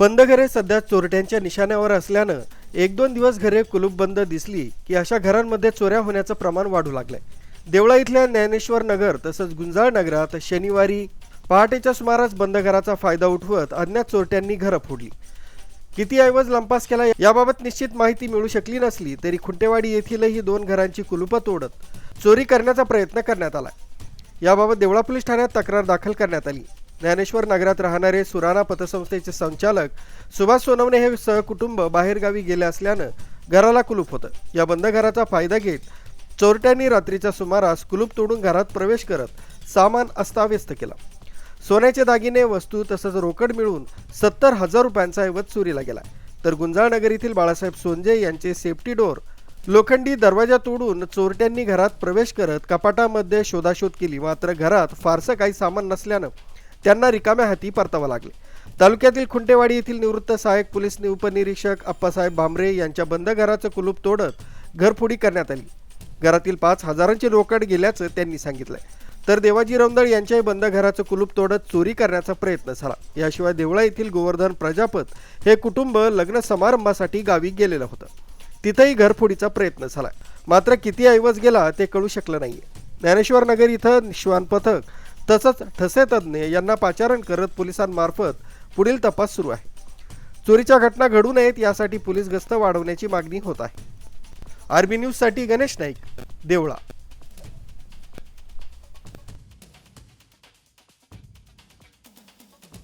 बंद घरे सध्या चोरट्यांच्या निशाण्यावर असल्यानं एक दोन दिवस घरे कुलूप बंद दिसली की अशा घरांमध्ये चोऱ्या होण्याचं प्रमाण वाढू लागलंय. देवळा इथल्या ज्ञानेश्वर नगर तसंच गुंजाळ नगरात शनिवारी पहाटेच्या सुमारास बंद घराचा फायदा उठवत अज्ञात चोरट्यांनी घरं फोडली. किती ऐवज लंपास केला याबाबत निश्चित माहिती मिळू शकली नसली तरी खुंटेवाडी येथीलही दोन घरांची कुलूपं तोडत चोरी करण्याचा प्रयत्न करण्यात आला. याबाबत देवळा पोलीस ठाण्यात तक्रार दाखल करण्यात आली. ज्ञानेश्वर नगरात राहणारे सुराणा पतसंस्थेचे संचालक सुभाष सोनवणे हे सहकुटुंब बाहेरगावी गेले असल्यानं घराला कुलूप होतं. या बंद घराचा फायदा घेत चोरट्यांनी रात्रीच्या सुमारास कुलूप तोडून घरात प्रवेश करत सामान अस्ताव्यस्त केला. सोन्याचे दागिने वस्तू तसंच रोकड मिळून सत्तर हजार रुपयांचा ऐवज चोरीला गेला. तर गुंजाळनगर येथील बाळासाहेब सोंजे यांचे सेफ्टी डोर लोखंडी दरवाजा तोडून चोरट्यांनी घरात प्रवेश करत कपाटामध्ये शोधाशोध केली. मात्र घरात फारसं काही सामान नसल्यानं त्यांना रिकाम्या हाती परतावं लागले. तालुक्यातील खुंटेवाडी येथील निवृत्त सहाय्यक पोलीस उपनिरीक्षक अप्पासाहेब भांबरे यांच्या बंद घराचं कुलूप तोडत घरफोडी करण्यात आली. घरातील पाच हजारांची रोकड गेल्याचं त्यांनी सांगितलंय. तर देवाजी रौंदळ यांच्याही बंद घराचं कुलूप तोडत चोरी करण्याचा प्रयत्न झाला. याशिवाय देवळा येथील गोवर्धन प्रजापत हे कुटुंब लग्न समारंभासाठी गावी गेलेलं होतं. तिथंही घरफोडीचा प्रयत्न झाला मात्र किती ऐवज गेला ते कळू शकलं नाही ज्ञानेश्वर नगर इथं श्वान पथक तसंच ठसे तज्ज्ञ यांना पाचारण करत पोलिसांमार्फत पुढील तपास सुरू आहे. चोरीच्या घटना घडू नयेत यासाठी पोलीस गस्त वाढवण्याची मागणी होत आहे. आरबी न्यूजसाठी गणेश नाईक देवळा.